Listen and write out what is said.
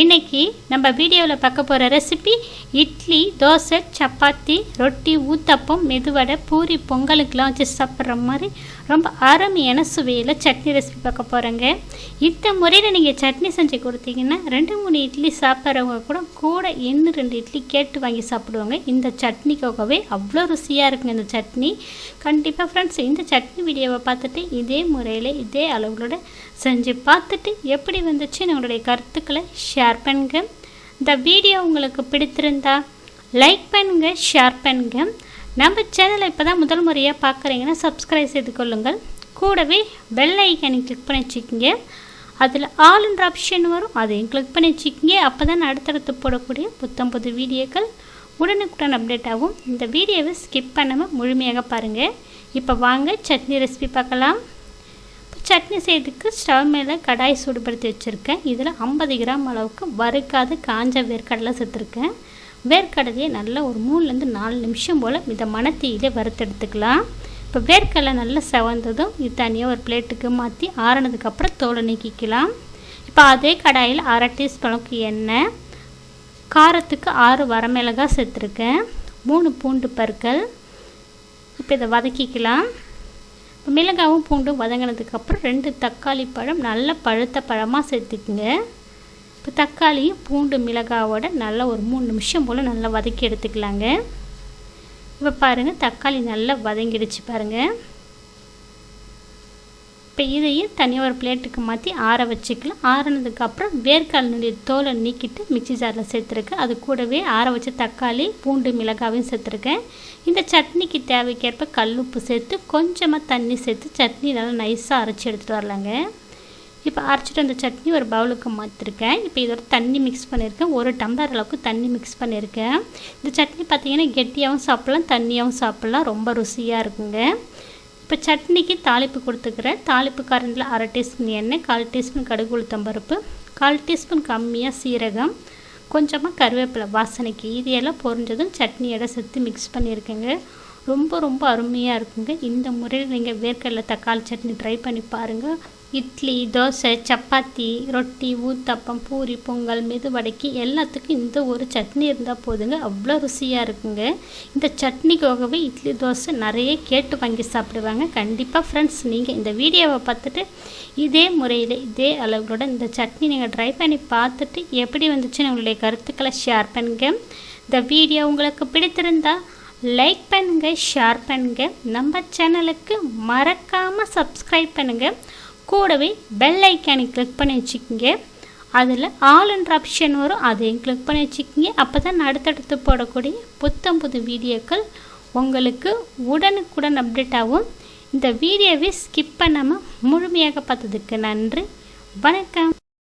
இன்றைக்கி நம்ம வீடியோவில் பார்க்க போகிற ரெசிபி இட்லி தோசை சப்பாத்தி ரொட்டி ஊத்தப்பம் மெதுவடை பூரி பொங்கலுக்கெலாம் வச்சு சாப்பிட்ற மாதிரி ரொம்ப அருமையான சுவையில் சட்னி ரெசிபி பார்க்க போகிறேங்க இந்த முறையில் நீங்கள் சட்னி செஞ்சு கொடுத்தீங்கன்னா ரெண்டு மூணு இட்லி சாப்பிட்றவங்க கூட கூட இன்னும் ரெண்டு இட்லி கேட்டு வாங்கி சாப்பிடுவாங்க. இந்த சட்னிக்காகவே அவ்வளோ ருசியாக இருக்குங்க இந்த சட்னி. கண்டிப்பாக ஃப்ரெண்ட்ஸ் இந்த சட்னி வீடியோவை பார்த்துட்டு இதே முறையில் இதே அளவுகளோட செஞ்சு பார்த்துட்டு எப்படி வந்துச்சு உங்களுடைய கருத்துக்களை ஷேர் ஷேர் பண்ணுங்க. இந்த வீடியோ உங்களுக்கு பிடித்திருந்தா லைக் பண்ணுங்க ஷேர் பண்ணுங்க. நம்ம சேனலை இப்போ தான் முதல் முறையாக பார்க்குறீங்கன்னா சப்ஸ்கிரைப் செய்து கொள்ளுங்கள். கூடவே பெல் ஐக்கனை கிளிக் பண்ணி வச்சுக்கோங்க. அதில் ஆளுன்ற ஆப்ஷன் வரும். அதையும் கிளிக் பண்ணி வச்சுக்கோங்க. அப்போ தான் அடுத்தடுத்து போடக்கூடிய புத்தம் புது வீடியோக்கள் உடனுக்குடன் அப்டேட் ஆகும். இந்த வீடியோவை ஸ்கிப் பண்ணாமல் முழுமையாக பாருங்கள் இப்போ வாங்க சட்னி ரெசிபி பார்க்கலாம். சட்னி செய்யறதுக்கு ஸ்டவ் மேலே கடாய் சூடுபடுத்தி வச்சுருக்கேன். இதில் ஐம்பது கிராம் அளவுக்கு வறுக்காத காஞ்ச வேர்க்கடலை சேர்த்துருக்கேன். வேர்க்கடலையை நல்லா ஒரு மூணுலேருந்து நாலு நிமிஷம் போல் மிதமான தீயிலே வறுத்தெடுத்துக்கலாம் இப்போ வேர்க்கடலை நல்லா செவந்ததும் இது தனியாக ஒரு பிளேட்டுக்கு மாற்றி ஆறினதுக்கப்புறம் தோலை நீக்கிக்கலாம். இப்போ அதே கடாயில் அரை டீஸ்பூனுக்கு எண்ணெய் காரத்துக்கு ஆறு வரமிளகாய் சேர்த்துருக்கேன். மூணு பூண்டு பற்கள். இப்போ இதை வதக்கிக்கலாம். மிளகாவும் பூண்டும் வதங்கினதுக்கப்புறம் ரெண்டு தக்காளி பழம் நல்ல பழுத்த பழமாக சேர்த்துக்குங்க. இப்போ தக்காளியும் பூண்டு மிளகாவோட நல்லா ஒரு மூணு நிமிஷம் போல் நல்லா வதக்கி எடுத்துக்கலாங்க. இப்போ பாருங்கள் தக்காளி நல்லா வதங்கிடுச்சு பாருங்கள் இப்போ இதையும் தனியாக ஒரு பிளேட்டுக்கு மாற்றி ஆற வச்சுக்கலாம். ஆறினதுக்கப்புறம் வேர்க்காலினுடைய தோலை நீக்கிட்டு மிக்சி ஜாரில் சேர்த்துருக்கேன். அது கூடவே ஆற வச்ச தக்காளி பூண்டு மிளகாவையும் சேர்த்துருக்கேன். இந்த சட்னிக்கு தேவைக்கேற்ப கல்லுப்பு சேர்த்து கொஞ்சமாக தண்ணி சேர்த்து சட்னி நல்லா நைஸாக அரைச்சி எடுத்துகிட்டு வரலாங்க. இப்போ அரைச்சிட்டு அந்த சட்னி ஒரு பவுலுக்கு மாற்றிருக்கேன் இப்போ இதோட தண்ணி மிக்ஸ் பண்ணியிருக்கேன் ஒரு டம்ளர் அளவுக்கு தண்ணி மிக்ஸ் பண்ணியிருக்கேன் இந்த சட்னி பார்த்திங்கன்னா கெட்டியாகவும் சாப்பிட்லாம் தண்ணியாகவும் சாப்பிட்லாம். ரொம்ப ருசியாக இருக்குங்க. இப்போ சட்னிக்கு தாளிப்பு கொடுத்துக்கிறேன். தாளிப்பு கரண்டில் அரை டீஸ்பூன் எண்ணெய் கால் டீஸ்பூன் கடுகு உளுத்தம்பருப்பு கால் டீஸ்பூன் கம்மியாக சீரகம் கொஞ்சமாக கருவேப்பிலை வாசனைக்கு இது எல்லாம் பொரிஞ்சதும் சட்னியோட சேர்த்து மிக்ஸ் பண்ணியிருக்கேங்க. ரொம்ப ரொம்ப அருமையாக இருக்குங்க. இந்த முறையில் நீங்கள் வேர்க்கடலை தக்காளி சட்னி ட்ரை பண்ணி பாருங்கள் இட்லி தோசை சப்பாத்தி ரொட்டி ஊத்தப்பம் பூரி பொங்கல் மெதுவடைக்கு எல்லாத்துக்கும் இந்த ஒரு சட்னி இருந்தால் போதுங்க. அவ்வளோ ருசியாக இருக்குங்க. இந்த சட்னிக்காகவே இட்லி தோசை நிறைய கேட்டு வாங்கி சாப்பிடுவாங்க. கண்டிப்பாக ஃப்ரெண்ட்ஸ் நீங்கள் இந்த வீடியோவை பார்த்துட்டு இதே முறையில் இதே அளவுகளோட இந்த சட்னி நீங்கள் ட்ரை பண்ணி பார்த்துட்டு எப்படி வந்துச்சுன்னு உங்களுடைய கருத்துக்களை ஷேர் பண்ணுங்க. இந்த வீடியோ உங்களுக்கு பிடித்திருந்தால் லைக் பண்ணுங்கள் ஷேர் பண்ணுங்கள் நம்ம சேனலுக்கு மறக்காமல் சப்ஸ்கிரைப் பண்ணுங்கள் கூடவே பெல் ஐக்கானை கிளிக் பண்ணி வச்சுக்கோங்க. அதில் ஆல்ன்ற ஆப்ஷன் வரும். அதையும் கிளிக் பண்ணி வச்சுக்கோங்க. அப்போ தான் அடுத்தடுத்து போடக்கூடிய புத்தம் புது வீடியோக்கள் உங்களுக்கு உடனுக்குடன் அப்டேட் ஆகும். இந்த வீடியோவை ஸ்கிப் பண்ணாமல் முழுமையாக பார்த்ததுக்கு நன்றி. வணக்கம்.